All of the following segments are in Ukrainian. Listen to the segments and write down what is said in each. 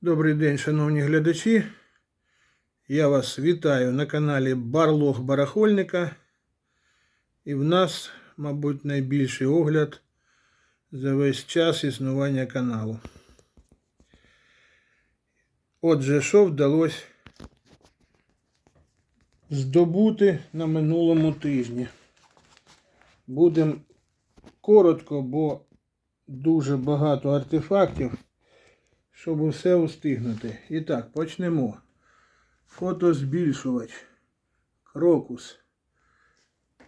Добрий день, шановні глядачі. Я вас вітаю на каналі Барлог Барахольника. І в нас, мабуть, найбільший огляд за весь час існування каналу. Отже, що вдалося здобути на минулому тижні. Будемо коротко, бо дуже багато артефактів щоб усе устигнути. І так, почнемо. Фотозбільшувач. Крокус.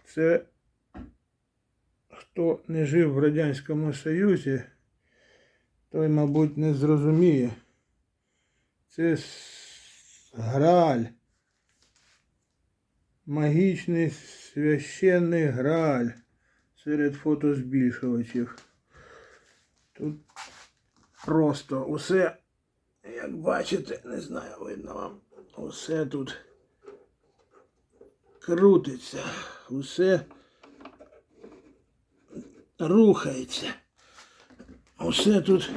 Це хто не жив в Радянському Союзі, той, мабуть, не зрозуміє. Це граль. Магічний священний граль серед фотозбільшувачів. Тут Просто усе, як бачите, не знаю, видно вам, усе тут крутиться, усе рухається. Усе тут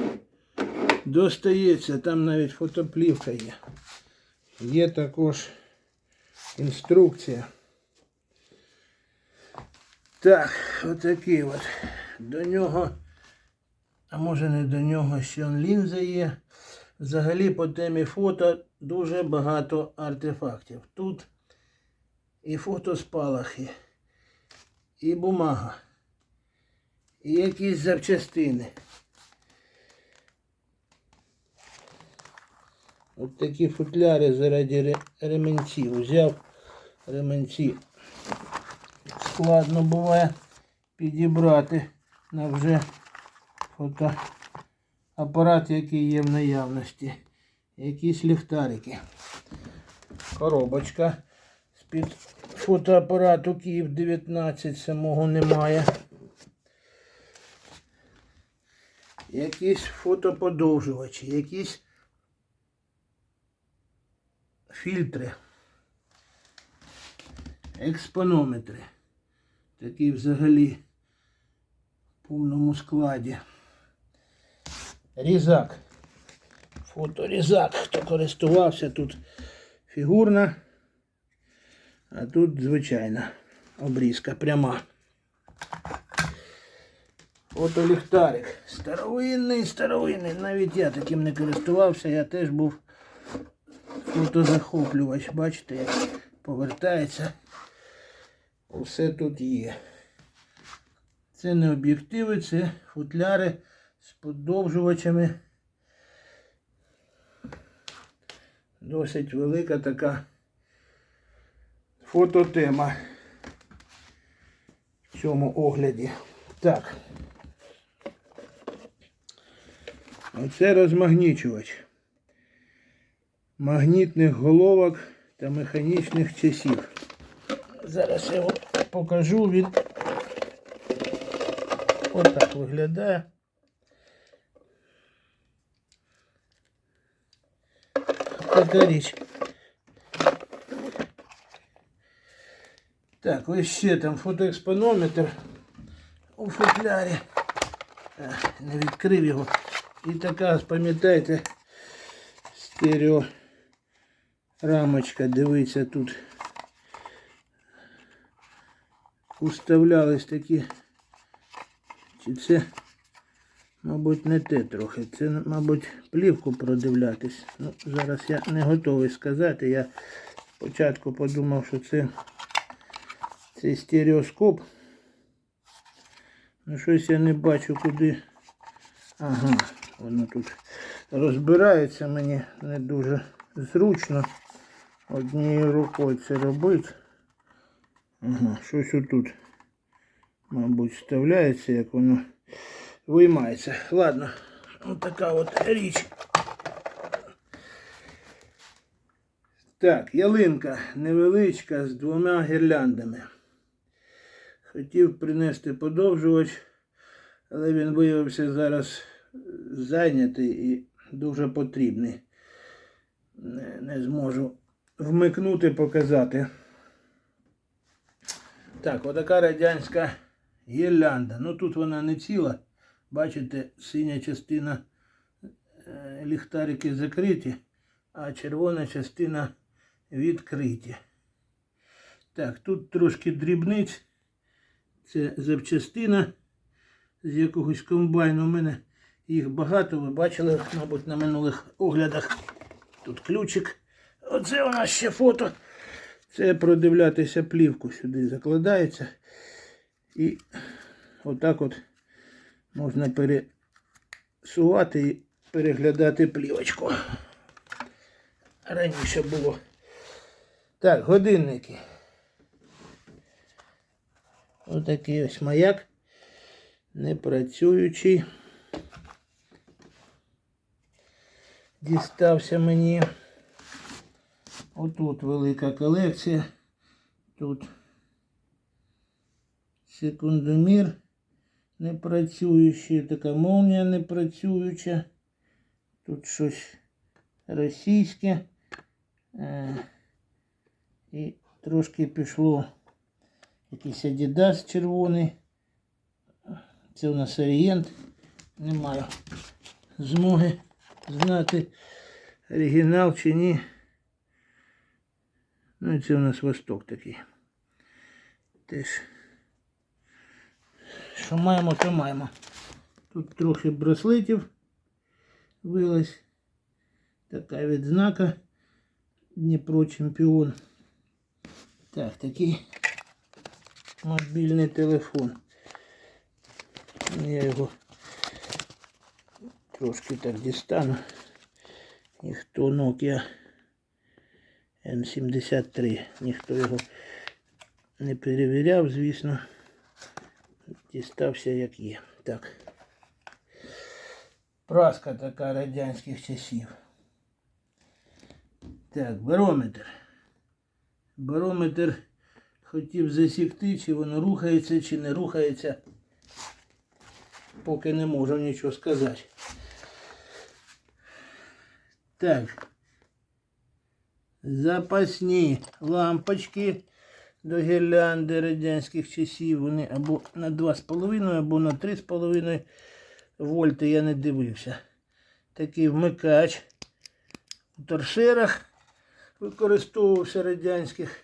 достається, там навіть фотоплівка є. Є також інструкція. Так, отакий от. До нього а може не до нього ще он лінза є. Взагалі по темі фото дуже багато артефактів. Тут і фотоспалахи, і бумага, і якісь запчастини. От такі футляри заради ре- ременців. Взяв ременці. Складно буває підібрати на вже фотоапарат, який є в наявності. Якісь ліхтарики. Коробочка з-під фотоапарату Київ 19 самого немає. Якісь фотоподовжувачі, якісь фільтри, експонометри. Такі взагалі в повному складі. Різак. Фоторізак. Хто користувався тут фігурна, а тут звичайна обрізка пряма. Фотоліхтарик. Старовинний, старовинний. Навіть я таким не користувався, я теж був фотозахоплювач. Бачите, як повертається. Усе тут є. Це не об'єктиви, це футляри з подовжувачами. Досить велика така фототема в цьому огляді. Так. Оце розмагнічувач магнітних головок та механічних часів. Зараз я його покажу. Він отак виглядає. Така річ. Так, ось ще там фотоекспонометр у футлярі. А, Не відкрив його. І така, пам'ятаєте, стерео рамочка, дивіться тут. Уставлялись такі. Чи це, мабуть, не те трохи. Це, мабуть, плівку продивлятись. Ну, зараз я не готовий сказати. Я спочатку подумав, що це цей стереоскоп. Ну, щось я не бачу куди. Ага, воно тут розбирається мені не дуже зручно. Однією рукою це робити. Ага, щось отут, мабуть, вставляється, як воно виймається. Ладно, ось така от річ. Так, ялинка невеличка з двома гірляндами. Хотів принести подовжувач, але він виявився зараз зайнятий і дуже потрібний. Не, не зможу вмикнути, показати. Так, отака радянська гірлянда. Ну тут вона не ціла. Бачите, синя частина е, ліхтарики закриті, а червона частина відкриті. Так, тут трошки дрібниць. Це запчастина з якогось комбайну. У мене їх багато. Ви бачили, мабуть, на минулих оглядах. Тут ключик. Оце у нас ще фото. Це продивлятися плівку сюди закладається. І отак от можна пересувати і переглядати плівочку. Раніше було. Так, годинники. Отакий ось маяк. Непрацюючий. Дістався мені. Отут велика колекція. Тут секундомір непрацюючий, така молнія непрацююча. Тут щось російське. Е, і трошки пішло якийсь Adidas червоний. Це у нас Орієнт. Не маю змоги знати оригінал чи ні. Ну і це у нас Восток такий. Теж. Що маємо, то маємо. Тут трохи браслетів вилазь. Така відзнака. Дніпро чемпіон. Так, такий мобільний телефон. Я його трошки так дістану. Ніхто Nokia N73. Ніхто його не перевіряв, звісно. Дістався як є. Так. Праска така радянських часів. Так, барометр. Барометр хотів засікти, чи воно рухається, чи не рухається. Поки не можу нічого сказати. Так. Запасні лампочки до гірлянди радянських часів. Вони або на 2,5, або на 3,5 вольти я не дивився. Такий вмикач у торшерах використовувався радянських.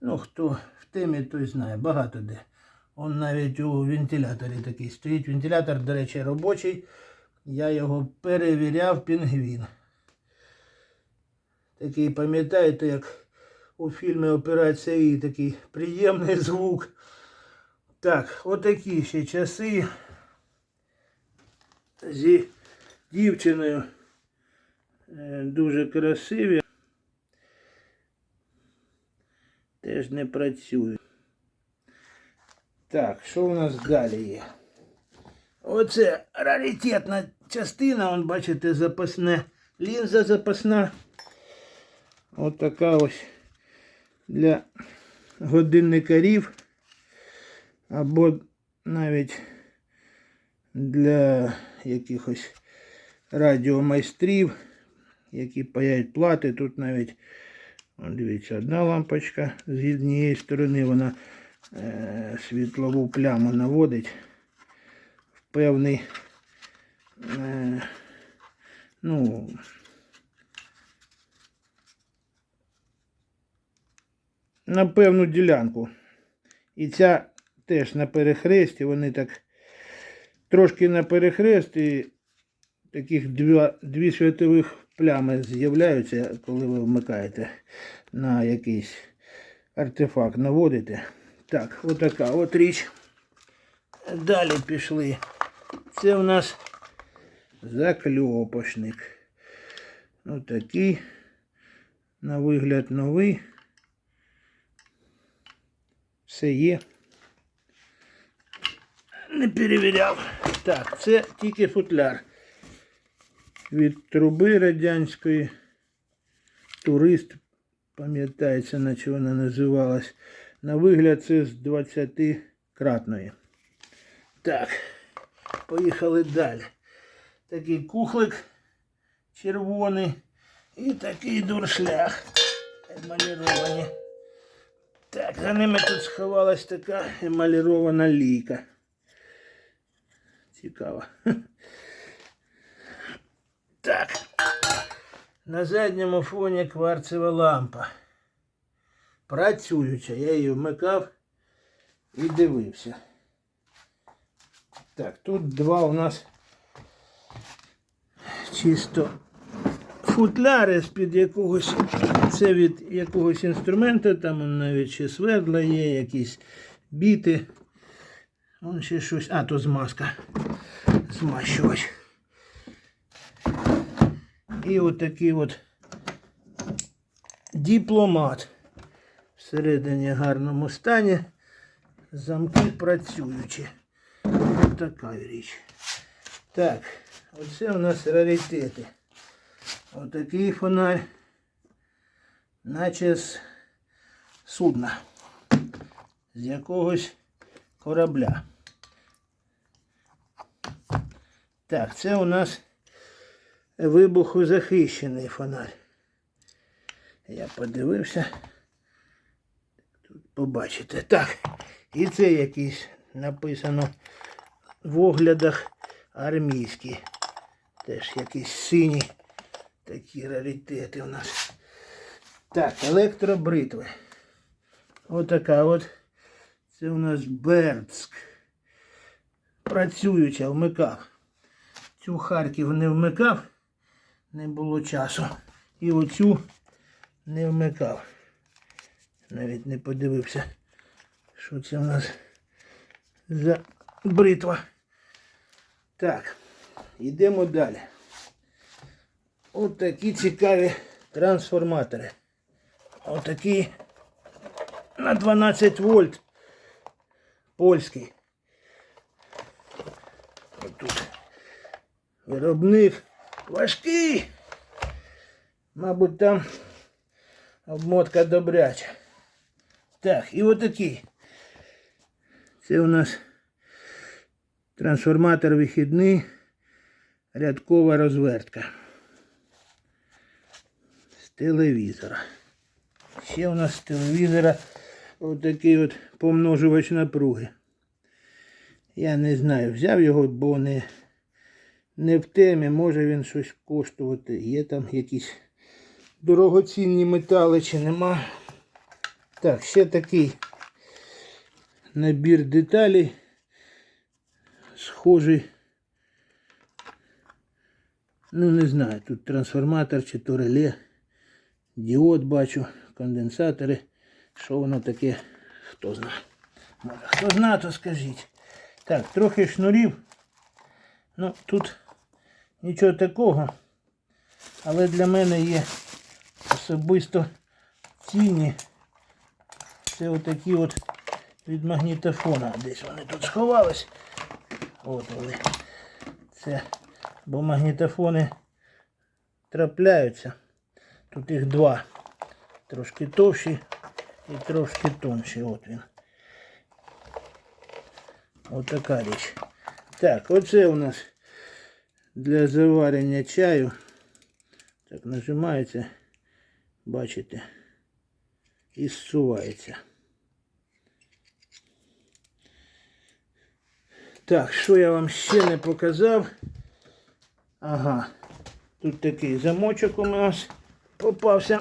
Ну, хто в темі, той знає, багато де. Он навіть у вентиляторі такий стоїть. Вентилятор, до речі, робочий. Я його перевіряв пінгвін. Такий, пам'ятаєте, як у фільмі Операція І такий приємний звук. Так, отакі ще часи зі дівчиною. Е, Дуже красиві. Теж не працюють. Так, що у нас далі є? Оце раритетна частина, он, бачите, запасне лінза запасна. От така ось для годинникарів або навіть для якихось радіомайстрів, які паяють плати. Тут навіть, дивіться, одна лампочка з однієї сторони вона е, світлову пляму наводить в певний, е, ну, на певну ділянку. І ця теж на перехресті, вони так трошки на перехресті таких два, дві світових плями з'являються, коли ви вмикаєте на якийсь артефакт, наводите. Так, отака от річ. Далі пішли. Це у нас закльопочник. Отакий. На вигляд новий. Все є. Не перевіряв. Так, це тільки футляр. Від труби радянської. Турист, пам'ятається, на чого вона називалась. На вигляд це з 20-кратної. Так, поїхали далі. Такий кухлик червоний і такий дуршлях емаліровані. Так, за ними тут сховалась така емалірована лійка. Цікаво. Так. На задньому фоні кварцева лампа. Працююча. Я її вмикав і дивився. Так, тут два у нас чисто футляри з-під якогось. Це від якогось інструменту, там навіть ще свердла є, якісь біти. Вон ще щось. А, то змазка. Змащувач. І отакий от дипломат. Всередині гарному стані. Замки працюючі. Ось така річ. Так, оце у нас раритети. Отакий фонарь. Наче з судна. З якогось корабля. Так, це у нас вибухозахищений фонарь. Я подивився. Тут побачите. Так. І це якийсь написано в оглядах армійський. Теж якісь сині такі раритети у нас. Так, електробритви. Отака от. Це у нас Бердск. Працююча, вмикав. Цю Харків не вмикав, не було часу. І оцю не вмикав. Навіть не подивився, що це у нас за бритва. Так, йдемо далі. От такі цікаві трансформатори. Отакий на 12 вольт. Польський. Отут. Виробник важкий. Мабуть, там обмотка добряча. Так, і отакий. Це у нас трансформатор вихідний, рядкова розвертка. Телевізора. Ще у нас з телевізора отакий от помножувач напруги. Я не знаю, взяв його, бо не, не в темі, може він щось коштувати. Є там якісь дорогоцінні метали чи нема. Так, ще такий набір деталей. Схожий. Ну, не знаю, тут трансформатор чи то реле. Діод бачу, конденсатори. Що воно таке, хто знає. Може, хто знає, то скажіть. Так, трохи шнурів. Ну, тут нічого такого. Але для мене є особисто цінні. Це отакі от від магнітофона. Десь вони тут сховались. От вони. Це, бо магнітофони трапляються. Тут їх два. Трошки товщі і трошки тонші. От він. От така річ. Так, оце у нас для заварення чаю. Так, нажимається, бачите, і зсувається. Так, що я вам ще не показав? Ага, тут такий замочок у нас попався.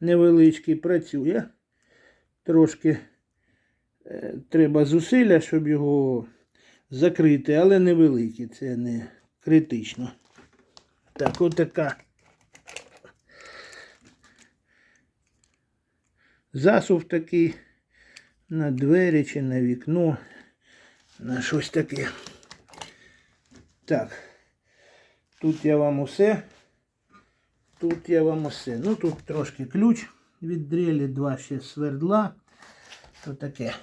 Невеличкий працює. Трошки е, треба зусилля, щоб його закрити, але невеликі, це не критично. Так, отака. Засув такий на двері чи на вікно, на щось таке. Так, тут я вам усе. Тут я вам усе. Ну тут трошки ключ від дрелі, два ще свердла. То таке.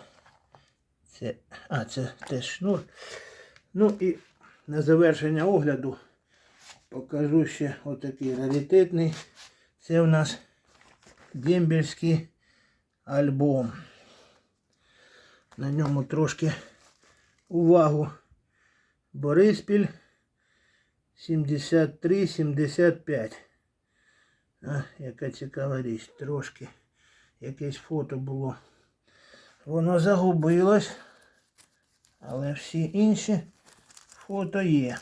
Це, а, це теж шнур. Ну і на завершення огляду покажу ще отакий раритетний. Це у нас дембельський альбом. На ньому трошки увагу. Бориспіль 73-75. А, яка цікава річ. Трошки якесь фото було. Воно загубилось. Але всі інші фото є.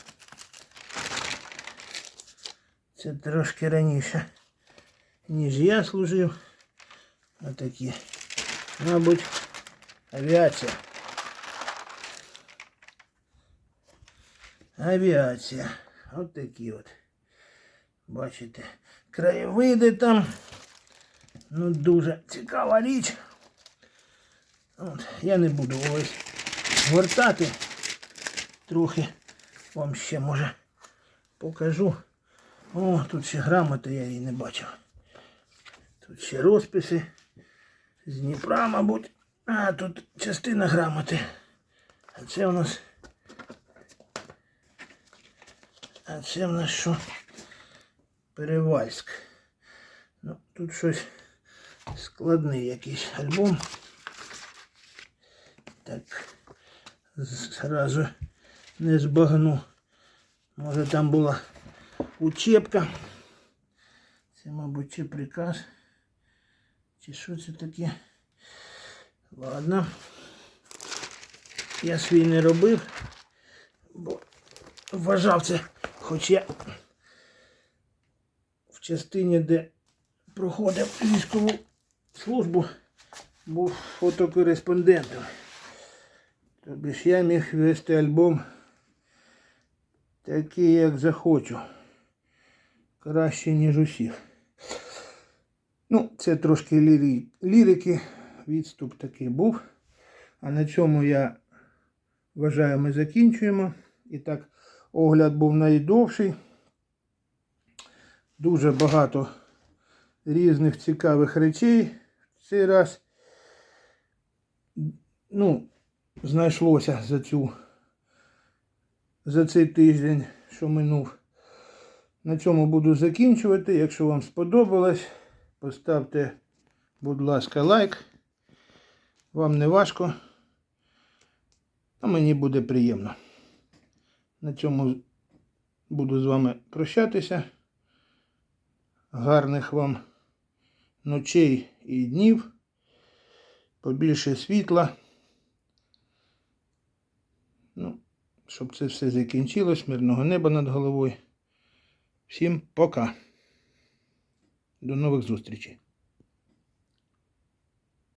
Це трошки раніше, ніж я служив. Отакі. Мабуть, авіація. Авіація. От от. Бачите, краєвиди там. Ну, дуже цікава річ. От, я не буду ось гортати. Трохи вам ще може покажу. О, тут ще грамота, я її не бачив. Тут ще розписи з Дніпра, мабуть. А, тут частина грамоти. А це у нас. А це в нас що? Перевальськ. Ну, тут щось складний якийсь альбом. Так. Зразу не збагну. Може там була учебка. Це, мабуть, чи приказ. Чи що це таке? Ладно. Я свій не робив, бо вважав це, хоч я частині, де проходив військову службу, був фотокореспондентом. Тобі ж я міг вести альбом такий, як захочу. Краще, ніж усіх. Ну, це трошки лірі... лірики. Відступ такий був. А на цьому я вважаю, ми закінчуємо. І так, огляд був найдовший. Дуже багато різних цікавих речей в цей раз. Ну, знайшлося за цю за цей тиждень, що минув. На цьому буду закінчувати. Якщо вам сподобалось, поставте, будь ласка, лайк. Вам не важко, а мені буде приємно. На цьому буду з вами прощатися. Гарних вам ночей і днів. Побільше світла. Ну, щоб це все закінчилось, мирного неба над головою. Всім пока. До нових зустрічей.